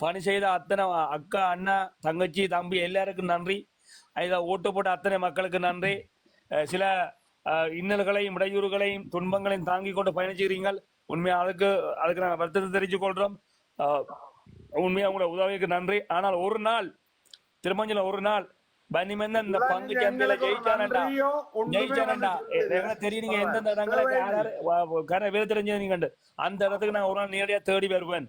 பணி செய்த அத்தனை அக்கா அண்ணா தங்கச்சி தம்பி எல்லாருக்கும் நன்றி. இதில் ஓட்டு போட்ட அத்தனை மக்களுக்கு நன்றி. சில இன்னல்களையும் இடையூறுகளையும் துன்பங்களையும் தாங்கிக் கொண்டு பயணிச்சுக்கிறீங்கள் உண்மையா அதுக்கு அதுக்கு நாங்கள் வருத்தத்தை தெரிவித்துக் கொள்றோம். அஹ், உண்மையா உங்களோட உதவிக்கு நன்றி. ஆனால் ஒரு நாள் திருமஞ்சல ஒரு நாள் இந்த பங்கு சந்தையில ஜெயிச்சானண்டா? ஜெயிச்சானண்டா? தெரியும் நீங்க? எந்தெந்த இடங்களை யாராரு கரை தெரிஞ்சது நீங்க கண்டு. அந்த இடத்துக்கு நான் ஒரு நாள் நேரடியா தேடி வருவேன்.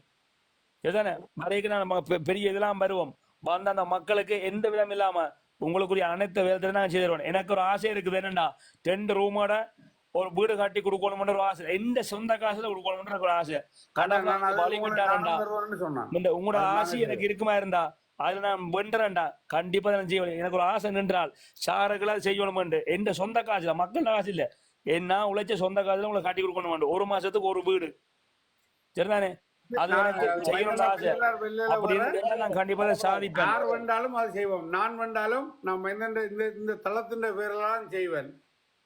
இதுதானே வரைக்கும் நம்ம பெரிய இதெல்லாம் வருவோம். வந்த அந்த மக்களுக்கு எந்த விதம் இல்லாம உங்களுக்குரிய அனைத்து விதத்திலும் நான் செய்து தருவேன் எனக்கு ஒரு ஆசை இருக்குது என்னண்டா ரெண்டு ரூமோட ஒரு வீடு கட்டி கொடுக்கணும்ன்ற ஒரு ஆசை. எந்த சொந்த காசுல கொடுக்கணும்ன்ற ஒரு ஆசை. கடவுள் வழி விட்டாரண்டா சொன்னான். இந்த உங்களோட ஆசை எனக்கு இருக்குமா இருந்தா அதுல நான் வென்றேன்டா. கண்டிப்பா நான் செய்வேன். எனக்கு ஒரு ஆசை நின்றால் சாரங்களா செய்யணும் எந்த சொந்த காசு இல்ல மக்கள் காசு இல்ல. என்ன உழைச்ச சொந்த காசுல உங்களை கட்டி கொடுக்கணும் ஒரு மாசத்துக்கு ஒரு வீடு. சரிதானே? அது எனக்கு செய்யணும்னு ஆசை. அப்படி இருந்தா நான் கண்டிப்பா அதை சாதிப்பேன். யார் வந்தாலும் அது செய்வோம். நான் வந்தாலும் நம்ம இந்த இந்த இந்த தளத்தின் பேரெல்லாம் செய்வேன்.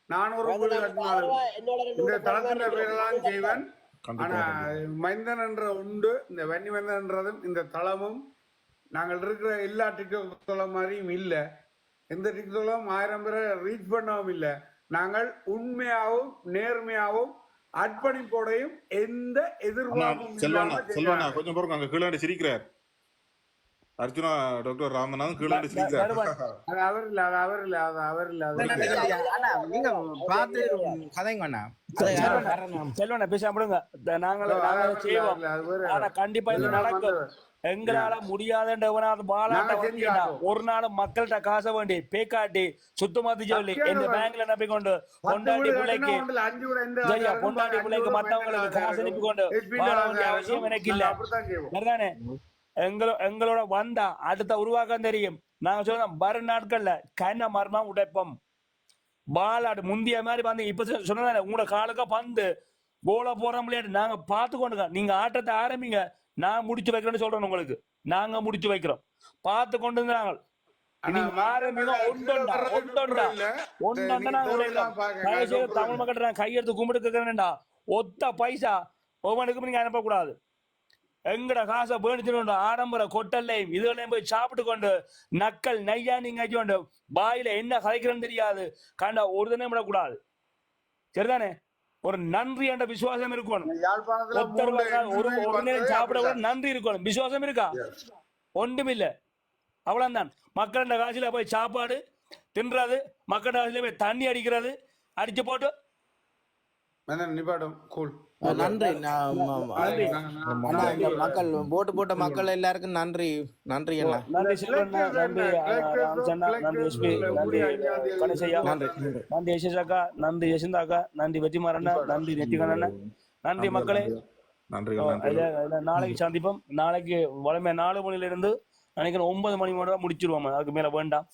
நான் ஒரு வீடு கட்டினாலும் இந்த தளத்தின் பேரெல்லாம் செய்வேன். ஆனா மைந்தன் என்ற உண்டு இந்த வன்னி மைந்தன் என்றதும் இந்த தளமும் நாங்கள் இருக்கிற எல்லா டிக்டாக் தளம் மாதிரியும் இல்ல. எந்த ஆயிரம் பேரை ரீச் பண்ணவும் இல்ல. நாங்கள் உண்மையாகவும் நேர்மையாகவும் அர்ப்பணிப்போடையும் எந்த எதிர்பார்ப்பும் செல்வண்ணா செய்யறாங்க. கொஞ்சம் பாருங்க அங்க கீழாண்டி சிரிக்கிறார் அர்ஜுனா டாக்டர் ராமநாதன் வருவான். அது அவர் இல்ல அது அவர் இல்ல அது அவர் இல்ல நீங்க- பார்த்து கதைங்க அண்ணா. செல்வண்ணா பேசாம விடுங்க. இந்த நாங்கள் நாங்கள் செய்வோம். ஆனா கண்டிப்பா இது நடக்கும். எங்களால காட்டுவோம். ஒரு நாள் மக்கள்கிட்ட காசை வேண்டி பேக்காட்டி சுத்தமாத்தி சொல்லி இல்லை. பேங்க்ல நம்பி கொண்டு வீடு பிள்ளைக்கு சரியா அஞ்சு பிள்ளைக்கு மத்தவங்களுக்கு காசு அனுப்பி கொண்டு அவசியம் எனக்கு இல்ல. எங்களோ எங்களோட வந்தா அடுத்த உருவாக்கம் தெரியும். நாங்க சொல்றோம் வரும் நாட்கள்ல கண்ண மர்மம் உடைப்பம். பாலாடு முந்திய மாதிரி வந்து இப்ப சொன்னதானே உங்களோட காலுக்க பந்து. கோல போற விளையாட்டு நாங்க பார்த்து கொண்டுங்க நீங்க ஆட்டத்தை ஆரம்பிங்க நான் முடிச்சு வைக்கிறேன்னு சொல்றேன் உங்களுக்கு. நாங்க முடிச்சு வைக்கிறோம். பார்த்து கொண்டு நாங்கள் தமிழ் நான் கையெடுத்து கும்பிட்டு ஒத்த பைசா ஒவ்வொன்றுக்கும் நீங்க அனுப்பக்கூடாது. எங்கட காசை பேணிச்சுட்டு ஆடம்பர கொட்டல்லையும் இதுகளையும் போய் சாப்பிட்டு கொண்டு நக்கல் நையா நீங்க கொண்டு பாயில என்ன கதைக்கிறேன்னு தெரியாது. கண்ட ஒரு தினம் விடக்கூடாது சரிதானே? ஒரு நன்றி என்ற விசுவாசம் இருக்கணும். ஒரு ஒரு நேரம் சாப்பிட கூட. நன்றி இருக்கணும். விசுவாசம் இருக்கா? ஒன்றுமில்ல. அவ்வளவுதான். மக்களோட காசுல போய் சாப்பாடு தின்றது மக்களோட காசுல போய் தண்ணி அடிக்கிறது அடிச்சு போட்டு கூல் நன்றி. மக்கள் போட்டு போட்ட மக்கள் எல்லாருக்கும் நன்றி. நன்றி நன்றி. சிவண்ணா நன்றி ராமச்சண்ணா நன்றி. வெற்றிமாறண்ணா நன்றி நெத்திகண்ணா நன்றி. மக்களே. நன்றி. நாளைக்கு சந்திப்போம். நாளைக்கு வளமை நாலு மணில இருந்து நினைக்கிறேன் ஒன்பது மணி மட்டும் முடிச்சிருவோம். அதுக்கு மேல வேண்டாம்.